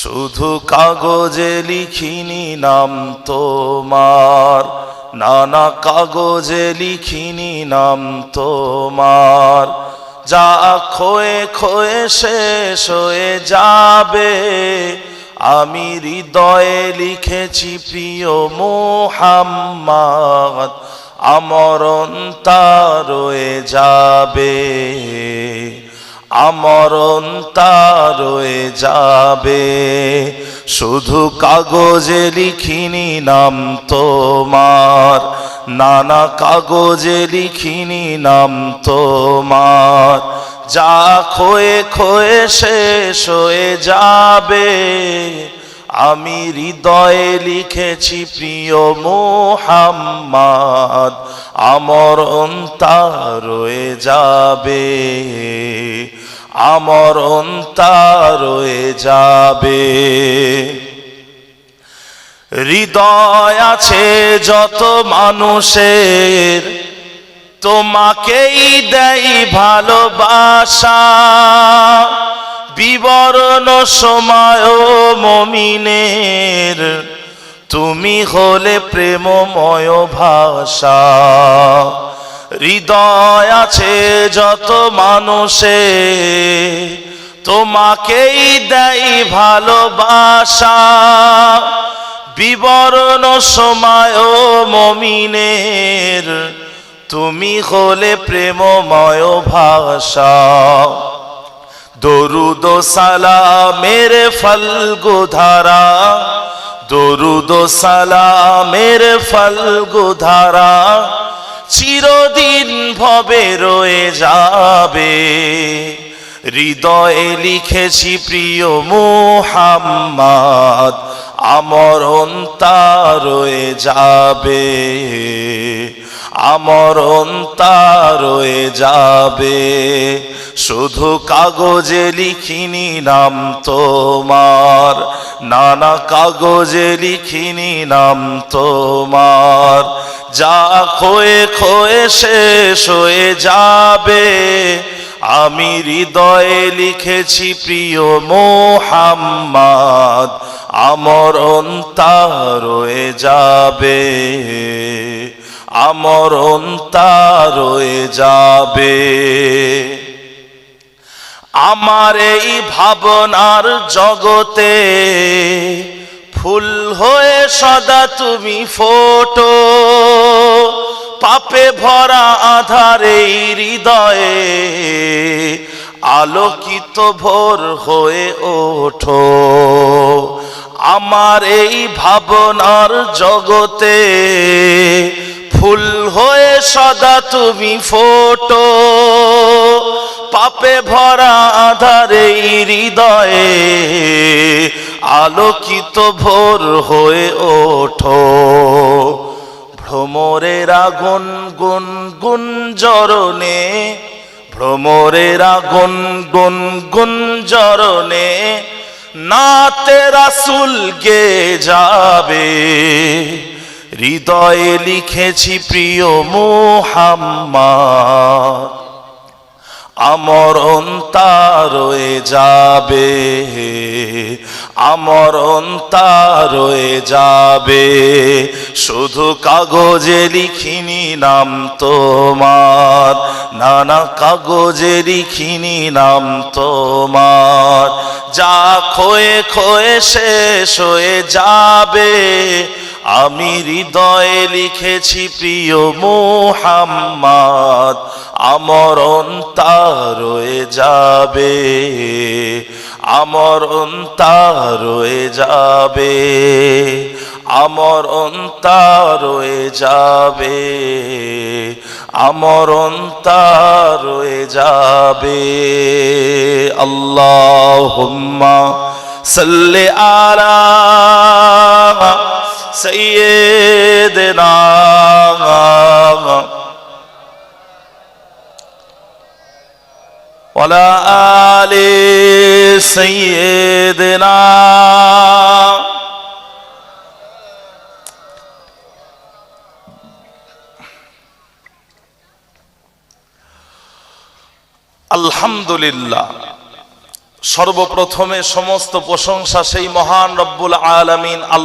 শুধু কাগজে লিখিনি নাম তোমার, নানা কাগজে লিখিনি নাম তোমার। যা খোয়ে খোয়ে শেষ হয়ে যাবে, আমি হৃদয়ে লিখেছি প্রিয় মোহাম্মদ, আমরণ তা রয়ে যাবে। আমরণ তা রয়ে যাবে। শুধু কাগজে লিখিনি নাম তোমার, নানা কাগজে লিখিনি নাম তোমার। যা খোয়ে খোয়ে শেষ হয়ে যাবে। আমি হৃদয়ে লিখেছি প্রিয় মোহাম্মদ, আমরণ তা রয়ে যাবে। আমরণ তা রয়ে যাবে। হৃদয় আছে যত মানুষের, তোমাকেই দেই ভালোবাসা। বিবরণ সময় মমিনের, তুমি হলে প্রেমময় ভাষা। হৃদয় আছে যত মানুষে, তোমাকেই দেই ভালোবাসা। বিবরণ সময় মমিনের, তুমি হলে প্রেমময় ভাষা। দরুদ সালামের ফলগো ধারা দরুদ সালামের ফলগো ধারা চিরদিন ভবে রয়ে যাবে। হৃদয়ে লিখেছি প্রিয় মোহাম্মদ, আমরণ তা রয়ে যাবে। আমরণ তা রয়ে যাবে। শুধু কাগজে লিখিনি নাম তোমার, নানা কাগজে লিখিনি নাম তোমার। যা খোয়ে খোয়ে শেষ হয়ে যাবে। আমি হৃদয়ে লিখেছি, প্রিয় মোহাম্মদ আমরণ তা রয়ে যাবে। আমরণ তা রয়ে যাবে। আমার এই ভাবনার জগতে ফুল হয়ে সদা তুমি ফোটো। পাপে ভরা আধার হৃদয়ে আলোকিত ভোর হয়ে ওঠো। আমার এই ভাবনার জগতে ফুল হয়ে সদা তুমি ফোটো। পাপে ভরা আধার হৃদয়ে আলোকিত ভোর হয়ে ওঠো। ভ্রমরের আগুন গুন গুন জরনে ভ্রমরের আগুন গুন গুন জরনে নাতে রাসুল গে যাবে? হৃদয়ে লিখেছি প্রিয় মোহাম্মদ, আমরণ তা রয়ে যাবে। আমরণ তা রয়ে যাবে। শুধু কাগজে লিখিনি নাম তোমার, নানা কাগজে লিখিনি নাম তোমার। যা খোয়ে খোয়ে শেষ হয়ে যাবে, আমি হৃদয়ে লিখেছি প্রিয় মোহাম্মদ, আমরণ তা রয়ে যাবে। আমরণ তা রয়ে যাবে আমরণ তা রয়ে যাবে আমরণ তা রয়ে যাবে আল্লাহ সাল্লে আলা سيدنا ولا آل سيدنا আলহামদুলিল্লাহ সর্বপ্রথমে সমস্ত প্রশংসা সেই মহান রব্বুল আলামিন আল্লাহ